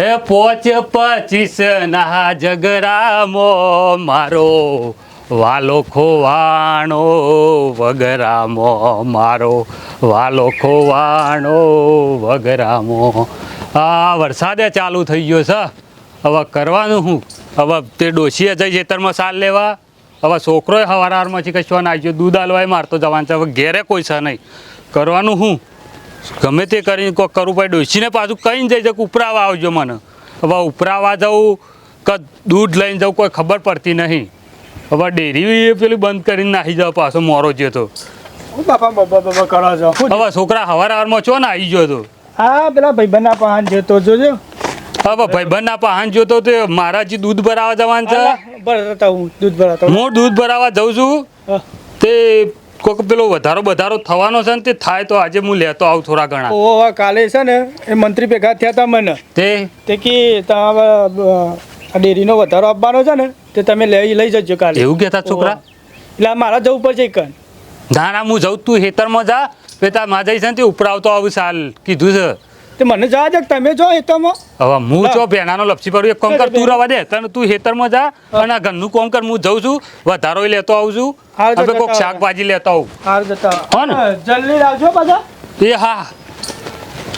હે પોચ પચીસ ના જગરામો, મારો વાલો ખોવાણો વગરામો, મારો વાલો ખોવાણો વગરામો. આ વરસાદે ચાલુ થઈ ગયો છે. હવે કરવાનું શું હવે તે ડોશીએ જઈ ખેતરમાં સાલ લેવા. હવે છોકરોય હવારમાંથી કશવાના આવી ગયો દૂધ આલવાય મારતો જવાનું છે. હવે ઘેરે કોઈ છે નહીં. કરવાનું શું ગમે તે કરીને કોક કરવું પડે ડોસીને પાછું કહીને જઈ જાય ઉપરાવા આવજો મને. હવે ઉપરાવા જવું કે દૂધ લઈને જવું કોઈ ખબર પડતી નહીં. હવે ડેરી પેલી બંધ કરીને નાખી જાવ પાછો મોરો જ્યો તો. બાપા બાપા બાપા કરો છો? હવે છોકરા હવાર હવારમાં ચો ને આવી ગયો તો? હા પેલા ભાઈબંધના પાન જતો જોજો હવે ભાઈબંધના પાહન જોતો તે મારા જે દૂધ ભરાવા જવાનું છે? ભરતા હું દૂધ ભરાતા હું. દૂધ ભરાવા જઉં છું? તે કોઈક પેલો વધારો વધારો થવાનો છે ને તે થાય તો આજે હું લેતો આવું થોડા ઘણા. ઓ કાલે છે ને એ મંત્રી ભેગા થયા હતા મને. તે? તે કે તમે આ ડેરીનો વધારો આપવાનો છે ને તે તમે લઈ લઈ જજો કાલે. એવું કહેતા છોકરા? એટલે આ મારા જવું પડશે કન ના ના હું જઉં તું હેતરમાં જા પેતા મા જઈશ ને તે ઉપરાવતો આવું સાલ કીધું છે. તે મને જવા દે તમે જો હેતરમાં. હવે હું જો ભેણાનો લપસી પડું એક કામ કર તું રવા દે તને તું હેતરમાં જા અને આ ઘરનું કામ કર હું જઉં છું વધારો લેતો આવું છું. હવે કોક શાકભાજી લેતો આવું. હાર જતા હો ને? જલ્દી આવજો પાછા. એ હા.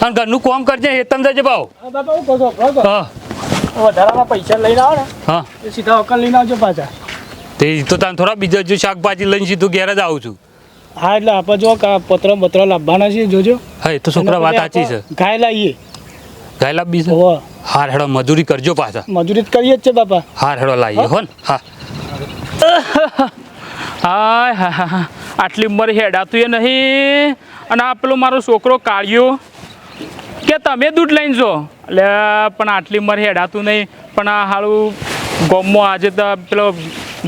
અને ઘરનું કામ કરજે હેતમ જજે ભાવ. હા, બાપા હું કહો હા. વધારાના પૈસા લઈને આવો ને. હા. એ સીધા અકલ લઈને આવજો પાછા. તે તો તને થોડા બીજા જો શાકભાજી લઈને સીધું ઘેર જ આવું છું. હા એટલે આપણે જો કા પત્ર બત્ર લાવવાના છે જોજો. હા એ તો છોકરા વાત સાચી છે. ગાય લાવીએ ગાય લાવવી છે? હાર હેડો મજૂરી કરજો પાછા. મજૂરી તો કરીએ જ છે બાપા. હાર હેડો લાવીએ હો? ને. હા. હાય હા હા હા. આટલી ઉંમર હેડાતું એ નહીં. અને આ પેલો મારો છોકરો કાળ્યો. કે તમે દૂધ લઈને જો. એટલે પણ આટલી ઉંમર હેડાતું નહીં. પણ આ હાળું ગોમમાં આજે તો પેલો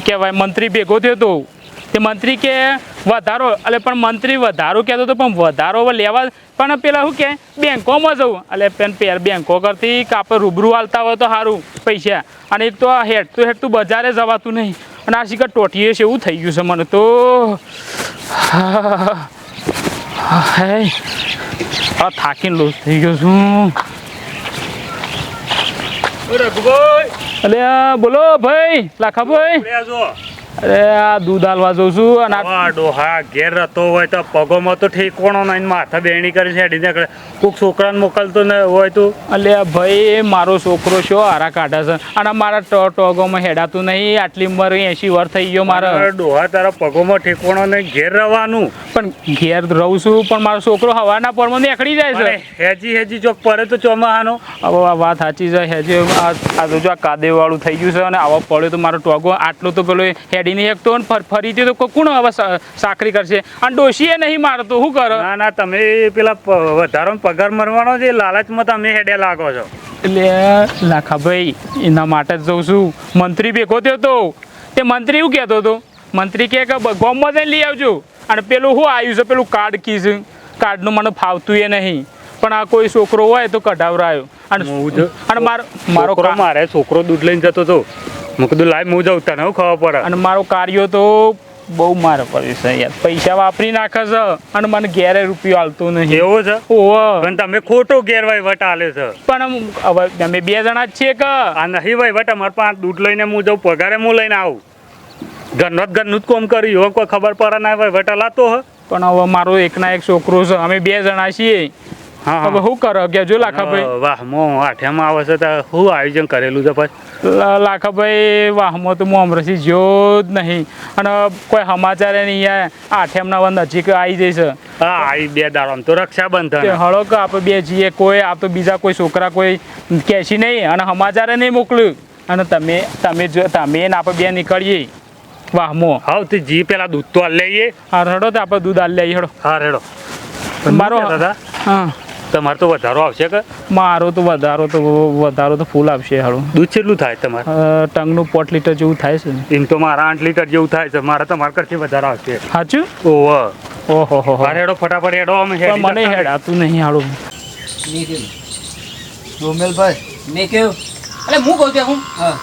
કહેવાય મંત્રી ભેગો થયો હતો તે મંત્રી કે વધારો એટલે પણ મંત્રી વધારો કહેતો હતો પણ વધારો લેવા પણ પેલા શું કે બેંકોમાં જવું. એટલે પેન પેર બેંકો કરતી કાપડ રૂબરૂ હાલતા હોય તો સારું પૈસા. અને એક તો હેઠતું હેઠતું બજારે જવાતું નહીં. અને આ શિખર ટોટીએ છે એવું થઈ ગયું છે મને તો. હા. આ થાકીને લોસ થઈ ગયો છું. અરે બોલો ભાઈ લાખાભાઈ. અરે આ દૂધ હાલવા જઉં છું અને આ ડોહા ઘેર રહેતો હોય તો પગોમાં તો નહીં માથા બેણી કરી છે નીકળે કોઈક છોકરાને મોકલતો ને હોય તું. અલ્યા ભાઈ મારો છોકરો છો હારા કાઢે છે. અને મારા ટોગોમાં હેડાતું નહીં આટલી ઉંમર એસી વાર થઈ ગયો મારા. ડોહા તારા પગોમાં ઠેકોણો નહીં ઘેર રહેવાનું. પણ ઘેર રહું છું પણ મારો છોકરો હવાના પરમાં નીકળી જાય છે. હેજી હેજી ચોક પડે તો ચોમાહાનો. હવે આ વાત સાચી છે હેજી આ જોજો આ કાદેવાળું થઈ ગયું છે અને આવા પડ્યો તો મારો ટોગો આટલો તો પેલો હેડી નહીં એકતો ને ફર- ફરીથી તો કોણ હવે સાકરી કરશે? અને ડોશીએ નહીં મારતો શું કરો? ના ના તમે પેલા વધારો વધારાનો પગાર મરવાનો છે લાલચમાં તમે હેડે લાગો છો. એટલે લાખા ભાઈ એના માટે જ જઉં છું. મંત્રી ભેગો થયો તો. તે મંત્રી એવું કહેતો હતો. મંત્રી કહે કે ગોમમાં જઈને લઈ આવજો. અને પેલું શું આવ્યું છે? પેલું કાર્ડ કીઝ કાર્ડનું મને ફાવતું એ નહીં. પણ આ કોઈ છોકરો હોય તો કઢાવરાયો. અને મારો મારો મારે છોકરો દૂધ લઈને જતો હતો મેં કીધું લાઈ હું જાઉં તને હું ખબર પડે? અને મારો કાર્યો તો બહુ મારે પડે છે યાર. પૈસા વાપરી નાખે છે અને મને ઘેરે રૂપિયો હાલતો નહીં. એવો છે? ઓહો. પણ તમે ખોટો ગેરવાય વટ આલે છે. પણ હવે અમે બે જણા જ છીએ કે? આ નહીં ભાઈ વટ અમારે પાંચ દૂધ લઈને હું જાઉં પગારે હું લઈને આવું. ઘરનો જ ઘરનું જ કોમ કર્યું હવે કોઈ ખબર પડે ના ભાઈ વટ લાતો હ. પણ હવે મારો એકના એક છોકરો છે અમે બે જણા છીએ. હવે શું કરો કે જો લાખાભાઈ. વાહ મો આઠિયામાં આવે છે તો શું આયોજન કરેલું છે પછી લાખાભાઈ વાહમાં તો મોમરસી જો જ નહીં. અને કોઈ સમાચાર નહીં આઠેમના વન નજીક આવી હા આવી બે દાડો તો રક્ષાબંધન. હળો કે આપણે બે જઈએ કોઈ આ તો બીજા કોઈ છોકરા કોઈ કહેશી નહીં. અને સમાચાર નહીં મોકલ્યું. અને તમે તમે જો તમે ને આપણે બે નીકળીએ. વાહમો હાવ તે જી પેલા દૂધ તો આલ લઈએ હા રડો તો આપણે દૂધ આલ લઈએ હડો હા રેડો. મારો દાદા હા. તમારે તો વધારો આવશે કે? મારો તો વધારો તો વધારો તો ફૂલ આવશે હળો દૂધ કેટલું થાય તમારે? ટંગનું પોટ લીટર જેવું થાય છે. એમ તો મારા આઠ લીટર જેવું થાય છે. મારા તમારા કરતી વધારે આવશે. સાચું? ઓહો. ઓહો હો હો. હા રેડો ફટાફટ હેડો અમે હેડ હેડી મને હેડાતું નહીં હાડું ડોમેલભાઈ મેં કેવું એટલે હું કહું છું હું? હા.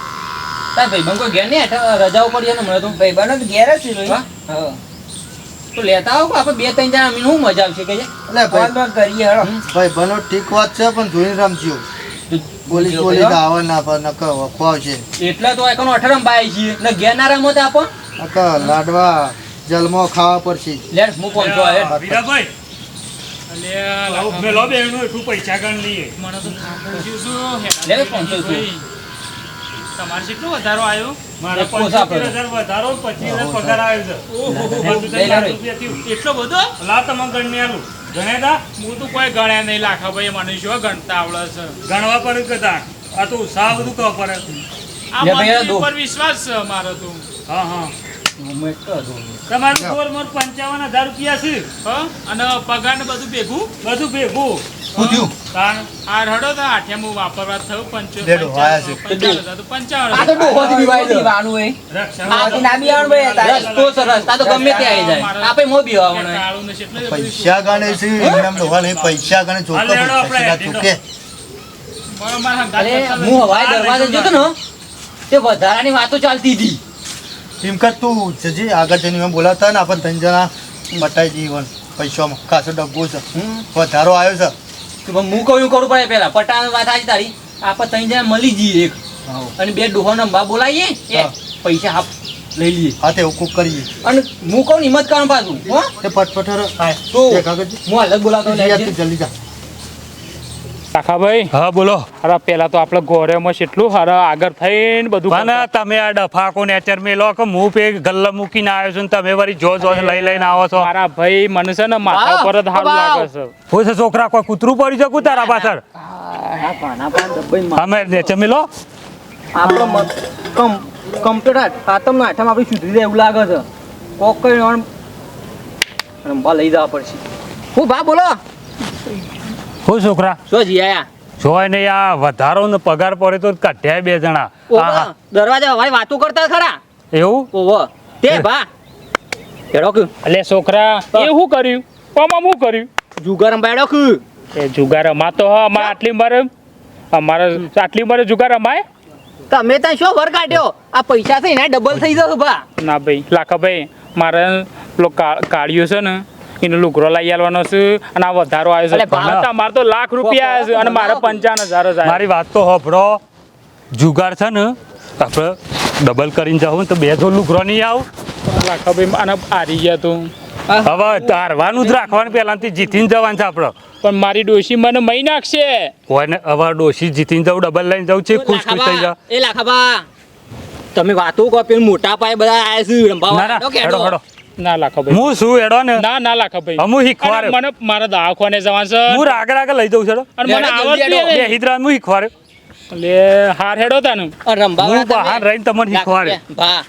તાર ભાઈબંધ કોઈ ઘેર નહીં રજા ઉપર છે ને મને તો? ભાઈ તો ઘેર જ છે હા. તો લેતા આવો આપણે બે ત્રણ જણા અમીને શું મજા આવશે કે એટલે ભાઈ. કરીએ ભાઈ બનો ઠીક વાત છે પણ જોઈને રમજો. પોલીસ પોલીસ આવે ના પણ નકર વખો એટલે તો એકનો અઠારમ બાય છીએ. ને ઘેર ના આપો. નકર લાડવા જલમો ખાવા પડશે. લેટ હું વીરાભાઈ. મને થાકું છું. શું હેડા લે, પાંચસો ભાઈ. રૂપિયા. તમારે કેટલો વધારો આવ્યો મારા પંચોતેર હજાર વધારો પચીસ હજાર પગાર આવ્યો છે. ઓહો બધું થઈ લાખ રૂપિયા થયું. એટલો બધો? લા તમે ગણને આલું. ગણે હું તો કોઈ ગણ્યા નહીં લાખા ભાઈ મને ગણતા આવડે છે. ગણવા પર આ તો ઉત્સાહ બધું કહો પડે. આ. ઉપર વિશ્વાસ છે મારો તો. હા હા. તમારું પંચાવન હજાર રૂપિયા છે. હા અને પગાર ને બધું ભેગું? બધું ભેગું. પૂછ્યું? તાણ આ રડો તો આઠિયા વાપરવા થયું પંચો લેડો, આયા છે. પંચાવન પંચાવન આ તો ડોહોથી બીવાય દીવાનું એ. આ ના બીવાનું ભાઈ રસ્તો સરસ આ તો ગમે ત્યાં આવી જાય. આપણે મો બીવાનું એ. કાળું ને છે એટલે બધું પૈસા ગણે છે ડોહા પૈસા ગણે ચોખ્ખા આપણે, પૈસા હું હવાઈ દરવાજે જોતો ને તે વધારાની વાતો ચાલતી હતી. એમ કર તું જજી આગળ જઈને બોલાવતા ને આપણને ત્રણ જણા બટાઈ જીવન પૈસામાં. ખાસો ડબ્બો છે. વધારો આવ્યો છે. પણ હું કહ્યું કરું પડે પેલા પટાણ વાત આવી તારી. આપણે ત્રણ જણા મળી જઈએ એક. અને બે ડોહો નંબા બોલાવીએ એ પૈસા હાફ લઈ લઈએ. હા તે હુકુક કરીએ. અને હું કહું હિંમત કરવાનું પાછું હો? તે પટપટર તો તે હું અલગ બોલાતો જી, યાર લેજે. તું જલ્દી જા. કાકાભાઈ હા બોલો. અરે પેલા તો આપણે ગોરેમાં કેટલું હારે આગળ થઈને બધું પણ. તમે આ ડફાકો નેચર મેલો કે હું પે ગલ્લા મૂકીને આવ્યો છું તમે વળી જો જો લઈ લઈને આવો છો. મારા ભાઈ મને છે ને માથા ઉપર જ હારું લાગે છે. હોય છે છોકરા કોઈ કૂતરું પડી શકું તારા પાછળ? માં. અમે નેચર મેલો? આપણો કમ કમ્પ્યુટર આતમ આઠમ આપણે સુધરી જાય એવું લાગે છે. કોક કઈ રંબા લઈ જવા પડશે. હું ભા બોલો. હું છોકરા? શું જી આયા? જોય ને આ વધારો ને પગાર પડે તો કાઢ્યા બે જણા. હા, દરવાજા હવાઈ વાતો કરતા ખરા? એવું? ઓવો તે ભા. એડો કે એટલે છોકરા એ શું કર્યું? પામા શું કર્યું? જુગાર અંબાડો કે એ જુગારમાં તો હા અમારે આટલી ઉંમરે અમારે આટલી ઉંમરે જુગાર અમાય તમે ત્યાં શું વર કાઢ્યો? આ પૈસા છે એના ડબલ થઈ જશે ભા. ના ભાઈ લાખાભાઈ મારે પેલો કા- કાળિયો છે ને એનો લુગરો લઈ આવવાનો છે અને આ વધારો આવ્યો છે. તમારે તો લાખ રૂપિયા આવ્યા છે અને મારે પંચાવન હજાર જ મારી વાત તો હોભળો જુગાર છે ને આપણે ડબલ કરીને જાઉં તો બે જો લુગરો નહીં આવ. લાખાભાઈ અને હારી ગયા તું. હવે તારવાનું જ રાખવાનું પહેલાંથી જીતીને જવાનું છે આપણે. પણ મારી ડોશી મને મહી નાખશે. કોઈને હવે ડોશી જીતીને જવું ડબલ લઈને જવું છે ખુશ ખુશ થઈ જાવ એ લાખાબા તમે વાતો કહો પેલું મોટા પાયે બધા આયા છે ના હેડો હેડો. ના લાખાભાઈ હું શું હેડો ને? ના ના લાખો ભાઈ. હું અને મને મારા દવાખાને જવાનું છે. હું આગળ આગળ લઈ જઉં છું અને મને આવડતી બે નહીં. હું શીખવાડે એટલે હાર હેડો તાનું. રંબા હું બહાર રહીને તમને શીખવાડે ભા.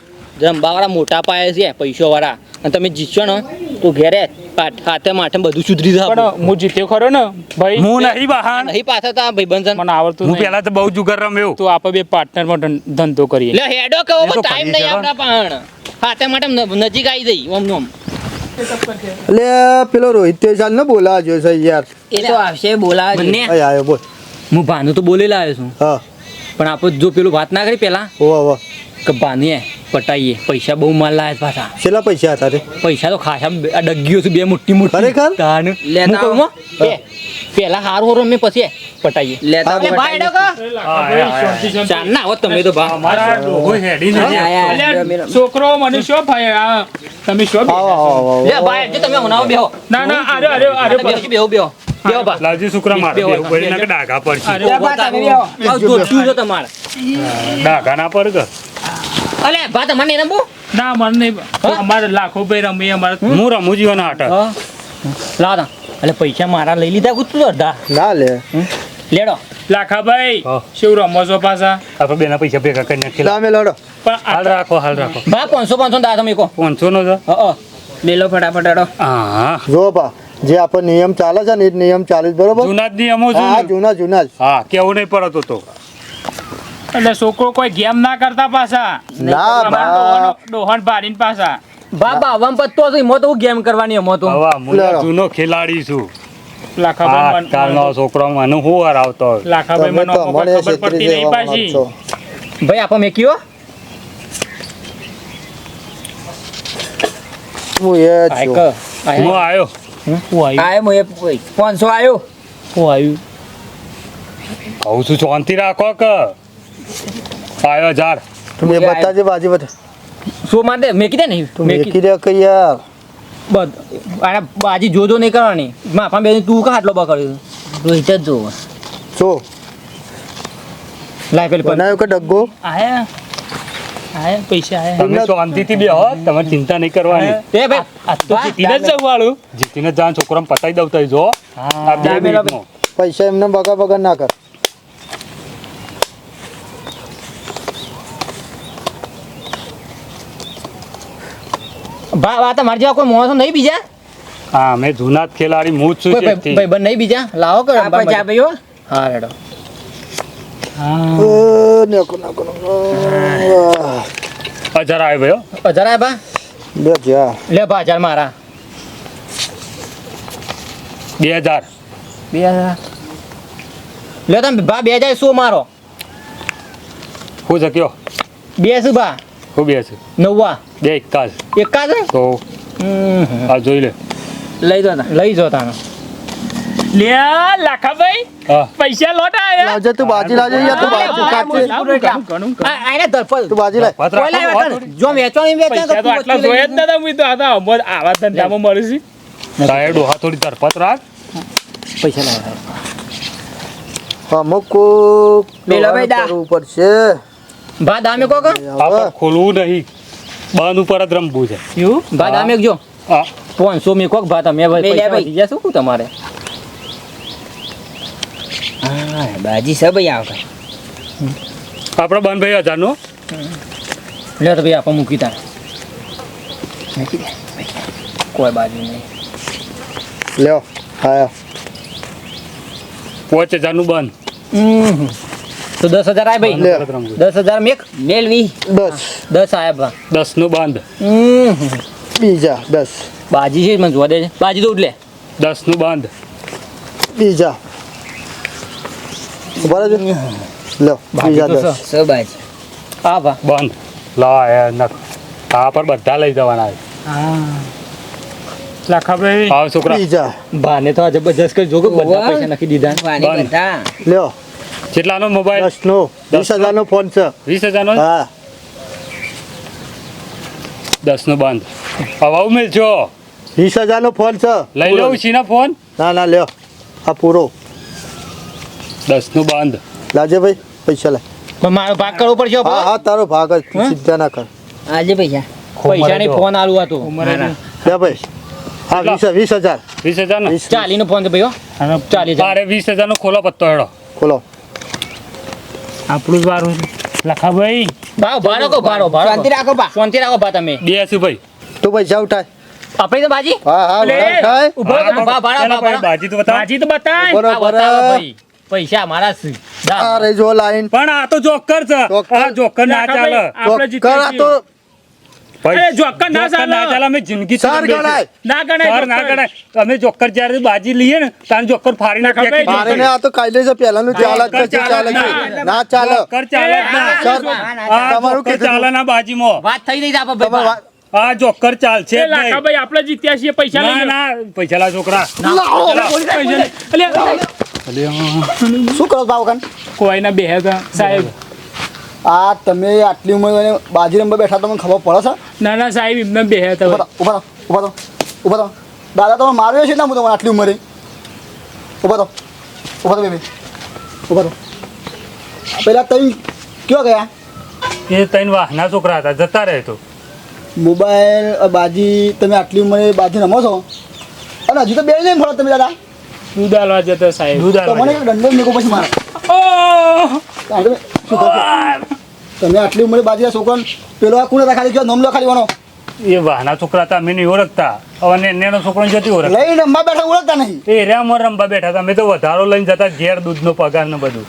રંબા વાળા મોટા પાયે છે પૈસો વાળા અને તમે જીતશો ને તો ઘેરે હાથે માથે બધું સુધરી જશે પણ હું જીત્યો ખરો ને ભાઈ? હું નહીં બહાન નહીં પાછા તો ભાઈ બંધન મને આવડતું હું પહેલા તો બહુ જુગાર રમ્યો. તો આપણે બે પાર્ટનરમાં ધંધો કરીએ. લે હેડો કે એ ટાઈમ નહીં આપણા પણ. હાથે માટે નજીક આવી જઈ ઓમ ઓમ. એટલે પેલો રોહિત તેજાલ ને બોલાવા જોઈએ છે યાર. એ તો આવશે બોલાવે બંને? અહીં આવ્યો બોલ. હું ભાનુ તો બોલેલા આવ્યો છું. હા. પણ આપણે જો પેલું વાત ના કરી પેલા ઓ ઓ કે ભાનીએ પટાઈએ. પૈસા બહુ માલ લાવ્યા પાછા. કેટલા પૈસા હતા રે પૈસા તો ખાસા બે- આ ડગ્ગીઓ છે બે મોટી મોટી. ખરેખર? તાન. હું કહું હો, બે. પેલા હાર હોરો મે પછી પટાઈએ. લેતા એ ભાઈ ડગો. ચાલ ના આવો તમે તો ભા. મારા ડોહો હેડી ને છોકરો મનુષ્ય ભાઈ આ તમે શું લે ભાઈ જો તમે હમણાં બેહો. ના ના અરે અરે અરે બેહો બેહો મારે. નાખે ડાઘા છે ના પડ કે? અલે ભાત મને રમવું? ના મને અમારે લાખો ભાઈ રમી અમારે હું રમું જીવન હાટ. હા. લાવ એટલે પૈસા મારા લઈ લીધા કુતરો અડધા? ના લે. લેડો. લાખાભાઈ ભાઈ શું રમો છો પાછા? આપણે બેના પૈસા ભેગા કરી નાખી લામે લડો. પણ હાલ રાખો હાલ રાખો. બા પાંચસો પાંચસો દા તમે કહો પાંચસો નો છે? હા લે લો ફટાફટ અડો. હા જો બા જે આપણો નિયમ ચાલે છે ને એ નિયમ ચાલે છે બરોબર? જૂના જ નિયમો છે હા જૂના જૂના જ. હા કેવું નહીં પડતો તો. એટલે છોકરો કોઈ ગેમ ના કરતા પાછા. ના ડોહાનો- ભારીને પાછા. બાબા બાવન પત્તો છે મો તો હું ગેમ કરવાની એમાં તો. હવા હું જૂનો ખેલાડી છું. લાખાભાઈ છોકરો મને હું હરાવતો હોય. લાખાભાઈ મને ખબર પડતી નહીં પાછી. ભાઈ આપો મેં કયો હું એ છું. હું આવ્યો હું આવ્યું આય મો એ પાંચસો આયો. હું આવ્યું કહું છું શાંતિ રાખો કે? આવ્યો હજાર તું એ બતાજે બાજી બતા શું માટે મેકી દે ને તું મેકી. દે કે યાર. બધ. આને બાજી જોજો નહીં કરવાની. માફા તું કા આટલો બકડ્યો રોહિત જ જોવો. જો. લાય પેલી બનાવ્યો કે ડગ્ગો? આયા. આયા પૈસા આયા. તમે શાંતિથી બે હો તમારે ચિંતા નહીં કરવાની. એ ભાઈ આ તો જીતીને જ જવું જીતીને જાન છોકરાને પતાવી દઉં તો જો. પૈસા એમને બગા બગા ના કર. ભા વાત મારી જેવા કોઈ માણસો નહીં બીજા? હા મેં જૂના જ ખેલાડી હું જ છું ભાઈ બંધ નહીં બીજા? લાવો કરો પચા ભાઈઓ હા. રેડો. હજાર આવ્યો ભાઈઓ હજાર આયા ભા? બે જા લે ભા હજાર મારા. બે હજાર. બે હજાર. લે તમે ભા બે હજાર શું મારો? હું જક્યો બે શું ભા? હું બે છે નવ્વા. બે એકાદ એકાદ? તો હમ. આ જોઈ લે. લઈ જો તા. લઈ જો તાનો. લે લાખાભાઈ ભાઈ પૈસા લોટ આયા. લાવજે તું બાજી લાવજે યાર તું બાજી ઘણું આ એને ધરપલ તું બાજી તને? જો વેચવાની વેચાય પૈસા તો આટલા જોયા જ નતા હું તો આતા તો અમર આવા ધંધામાં મળે છે. તારે ડોહા થોડી ધરપત રાખ. પૈસા લાવ અમુક પેલો ભાઈ દા. કરવું પડશે. ભા દામે કોક? આ ખોલવું નહીં. બંધ ઉપર જ રમવું છે. એવું? ભા દામે જો. હા. પાંચસો મી કોક ભાત તમે ભાઈ. ગયા શું તમારે? હા બાજી છે ભાઈ આવતા આપણે બંધ ભાઈ હજારનો. લે તો ભાઈ આપો મૂકી તાર. કોઈ બાજુ નહીં. લ્યો હા પાંચ હજારનું બંધ હમ. તો દસ હજાર આય ભાઈ. દસ હજાર મેક મેલવી દસ દસ આયા ભા. દસનું બંધ. હમ. બીજા દસ બાજી છે મને જોવા દે છે. બાજી તો ઉડલે. દસનું બંધ. બીજા. બરાબર લો બીજા દસ. સ બાજી આ ભા. બંધ. લા એ નખ. આ પર બધા લઈ જવાના હા. લાખાભાઈ આવ છોકરા. બીજા. ભાને તો આ જબરજસ્ત કરી જો કે બધા પૈસા નાખી દીધા. બધા. લ્યો. કેટલાનો મોબાઈલ? દસ નો વીસ હજાર નો ફોન છે. વીસ હજારનો? હા. નો બંધ. હવે ઉમેરજો વીસ હજાર નો ફોન છે. લઈ લઉં છીના ફોન? ના ના લ્યો. આ પૂરો. દસનું બંધ. લાજે ભાઈ પૈસા લે પણ મારો ભાગ કરવો પડશે હો, હા હા તારો ભાગ જ. ચિંતા ના કર. આજે પૈસા. પૈસાની ફોન આલુ હતો લે ભાઈ. હા વીસ વીસ હજાર. વીસ હજાર ને વીસ. ચાલી નો ફોન છે ભાઈ ચાલી હજાર. તારે વીસ હજારનો ખોલો પત્તો હેડો. ખોલો. આપણું જ વારું છે. લાખાભાઈ ભાવ ભાડો કો ભાડો ભાડો શાંતિ રાખો બા શાંતિ રાખો બા તમે. બે ભાઈ. તું પૈસા ઉઠાય આપણે તો બાજી. હા હા ઉઠાય ઊભો ભા ભાડો ભા બાજી તો બતા બાજી તો બતાય. બરો ભાઈ. પૈસા મારા છે. અરે જો લાઈન પણ આ તો જોકર છે. આ જોકર ના ચાલે. આપણે કર આ તો ભાઈ, અરે જોકર ના જોકર ના ચાલે. ચાલે અમે જિંદગી ચાર ગણાય. ના ગણાય સર ના ગણાય. અમે જોકર જ્યારે બાજી લઈએ ને ત્યારે જોકર ફાડી ના મારે ને આ તો કાયદે છે પહેલાનું ચાલે છે ચાલે છે. ના ચાલે. જોકર ચાલે ના. સર તમારું કે ચાલે ના બાજીમાં. વાત થઈ નહીં છે તમારે ભાઈ. આ જોકર ચાલશે આપણે જીત્યા છીએ પૈસા ના ના પૈસા લા છોકરા. પૈસા શું કરો કોઈ ના કોઈના બે હતા સાહેબ. આ તમે આટલી ઉંમરે બાજી રમવા બેઠા તમને ખબર પડે છે? ના ના સાહેબ એમને બે હતા ઊભા ઊભા ઊભા ઊભા રહો. દાદા તમે માર્યો છે ને હું તમારે આટલી ઉંમરે? ઊભા રહો ઊભા તો બેબી. ઊભા તો પેલા તઈ કયો ગયા? એ ત્રણ વાહના છોકરા હતા જતા રહે તો. મોબાઈલ બાજી તમે આટલી ઉંમરે બાજી રમો છો? અને હજી તો બે નહીં ફળો તમે દાદા. દૂધ આલવા જતા સાહેબ. દૂધ આલવા મને દંડો મેકો પછી મારે? ઓહ! તમે આટલી ઉંમરે બાજી છોકરાને પેલો આ કોણ હતા ખાલી કયો નોમ લો ખાલી વાનો એ વાહના છોકરા હતા મેં નહીં ઓળખતા. હવે નેનો છોકરો જતી ઓળખ. લઈને રમવા બેઠા ઓળખતા નહીં. એ રેમ રમવા બેઠા હતા. મેં તો વધારો લઈને જતા ઘેર દૂધનો પગાર ને બધું.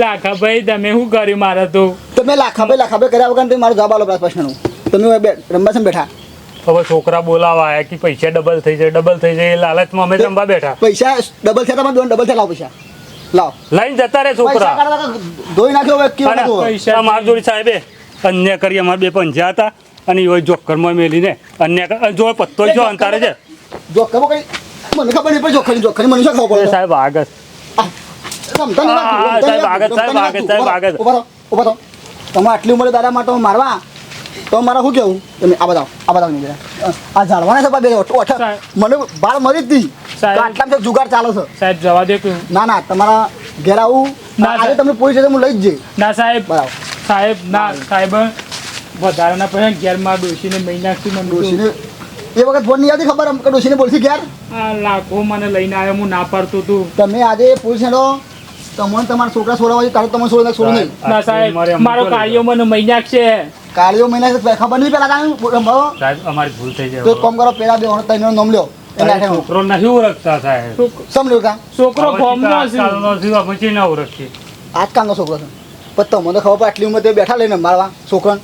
લાખાભાઈ તમે શું કર્યું મારા તો? તમે લાખાબે લાખાબે કર્યા વગર તમે મારો જવાબ આલો પ્રશ્ન પ્રશ્નનો. તમે રમવા છે ને બેઠા. હવે છોકરા બોલાવા આવ્યા કે પૈસા ડબલ થઈ જાય ડબલ થઈ જાય એ લાલચમાં અમે રમવા બેઠા. પૈસા ડબલ થયા તમારે ડબલ થયા લાવો પૈસા. લાવો. લઈને જતા રે છોકરા. ધોઈ નાખ્યો હવે કેવું અને હતું હવે? પૈસા માર જોડી સાહેબે અન્ય કરી અમારે બે પંજા હતા. અને એ જોકરમાં મેલીને અન્ય જો પત્તો જો અંતારે છે. જો કઈ? મને ખબર નહીં પડે જોખરી જોખરી મને શું ખબર સાહેબ આગળ. સાહેબ, આગળ, સાહેબ, આગળ, સાહેબ, ઊભા તમે આટલી ઉંમરે દાદા માટે મારવા? તો મારે શું કેવું? તમે આ બધા આ બધા આ જાળવાના છે બે મને બાળ મરી જ હતી સાહેબ. આટલામાં તો જુગાર ચાલે છે. સાહેબ જવા દે ના ના તમારા ઘેર આવું. ના, આજે. તમને પોલીસ સ્ટેશન હું લઈ જ જઈ. ના સાહેબ. સાહેબ ના સાહેબ વધારાના પૈસા ઘેરમાં ડોશીને મહિનાથી મને ડોશીને એ વખત ફોન નહીં આવતી ખબર? કે ડોશીને બોલશી ઘેર? લાખો મને લઈને આવ્યો હું ના પાડતો તું. તમે આજે પોલીસ હેડો. તમને તમારા છોકરા છોડવા તારે તમને છોડી નાખ છોડી નહીં. ના સાહેબ મારો કાર્યો મને મહિના છે કાળીઓ મહિના ખબર નહીં પેલા કાંઈ? સાહેબ અમારી ભૂલ થઈ તો એક કામ કરો પેલા બે ત્રણ નામ લ્યો. છોકરો નથી ઓળખતા સાહેબ. કા? છોકરો છે. આજકાલનો પછી ના ઓળખીએ. આજ કામનો છોકરો છે. પણ તમને ખબર પડે આટલી ઉંમર બેઠા લઈને મારવા છોકરાને.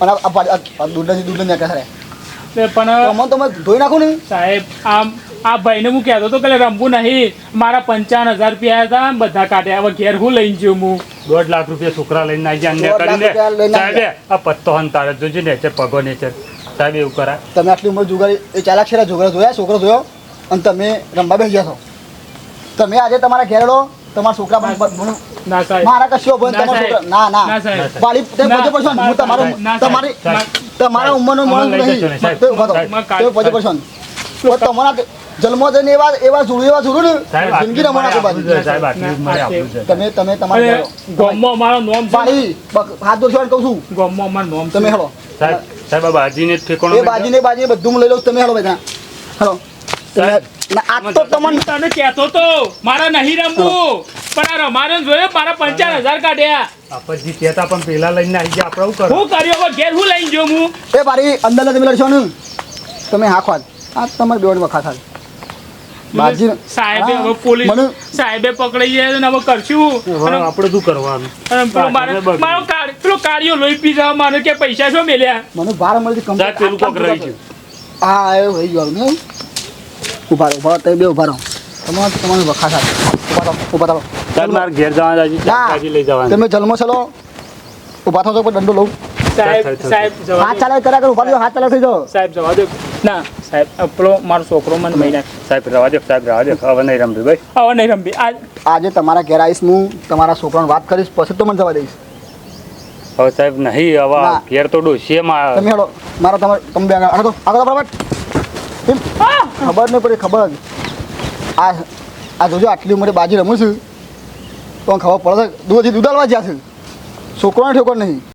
અને આ પાડી- આ દૂધની દૂધની નેકળે છે તે પણ તમે ધોઈ નાખો ને સાહેબ આમ આ ભાઈને હું કહેતો હતો કે રમવું નહીં. મારા પંચાવન હજાર રૂપિયા હતા બધા કાઢ્યા હવે ઘેર હું લઈને જ્યો હું. દોઢ લાખ રૂપિયા છોકરા લઈને આવી જાય દોઢ લાખ રૂપિયા કરીને સાહેબ આ પત્તો જોજે નેચર પગો નેચર. સાહેબ એવું કરાય તમે આટલી ઉંમર જુગારી એ ચાલાક છે જોગરા જોયા છોકરો જોયો અને તમે રમવા બેસી ગયા છો. તમે આજે તમારા ઘેરડો તમારા છોકરા ના સાહેબ. મારા કશો ભાઈ તમારા. છોકરા ના ના. વાલી તે બધો પહોંચે હું તમારો તમારી તમારા ઉંમરનો માણસ નહીં. તો ને, સાહેબ. ઊભા થો. તે તમારા જન્મ જઈને એવા એવા જોડું એવા જોડું ને? જિંદગી ના રમવાના બાજુ. તમે તમે તમારા ગોમમાં મારો નોમ છે હાથ જોડશો કહું છું? ગોમમાં મારું નોમ તમે હેલો સાહેબ સાહેબ આ બાજીને જ ઠેકાણો એ બાજીને બાજીને બધું હું લઈ લઉં તમે હાલો બધા હાલો. આજ તો તમને તને કહેતો તો મારા નહીં રમવું. પણ આ રમાડે જોયે મારા પંચાવન હજાર કાઢ્યા. આપજી કહેતા પણ પેલા લઈને આવી ગયા આપણે કરો હું કર્યો ઘેર હું લઈને જો હું? એ મારી અંદર તમે લડશો ને? તમે હા ખાત આ તમારે દોઢ વખત થાય બાજી સાહેબે હવે પોલીસ સાહેબે પકડાઈ જાય ને હવે કરશું. આપણે શું કરવાનું? અને પેલો મારે સાહેબે બગડ્યું. મારો પેલો કાર્યો લોહી પી જવા મારે કે પૈસા શું મેલ્યા? મને બાર મળતી સાહેબ પેલું કોક રહી ભાઈ ગયો. ને ઊભા ઊભા તમે બે ઊભા રહો. તમારે તમારે વખા થાય ઊભા રહો ઊભા રહો. ઘેર જવાના તમે જન્મ ચલો ઊભા થશો પણ દંડો લઉં. સાહેબ સાહેબ, હાથ ચાલે કર્યા કરો ઊભા હાથ ચાલે થઈ જાઓ. સાહેબ જવા દો. ના સાહેબ પેલો મારો છોકરો મને મહિના સાહેબ રવા દો સાહેબ રવા દો. હવે નહીં રમવી ભાઈ. હવે નહીં રમવી આજે તમારા ઘેર આવીશ હું તમારા છોકરાને વાત કરીશ પછી તો મને જવા દઈશ. હવે સાહેબ નહીં હવે. ઘેર તો ડોસીએ માં. તમે હેડો. મારો તમારે તમે બે આગળ આગળ આગળ બરાબર ખબર નહીં પડી ખબર. આ આ જોજો આટલી ઉંમરે બાજી રમું છું. તો ખબર પડે દૂધ હજી દૂધ આલવા જ્યાં છે. છોકરાને ઠેકો નહીં.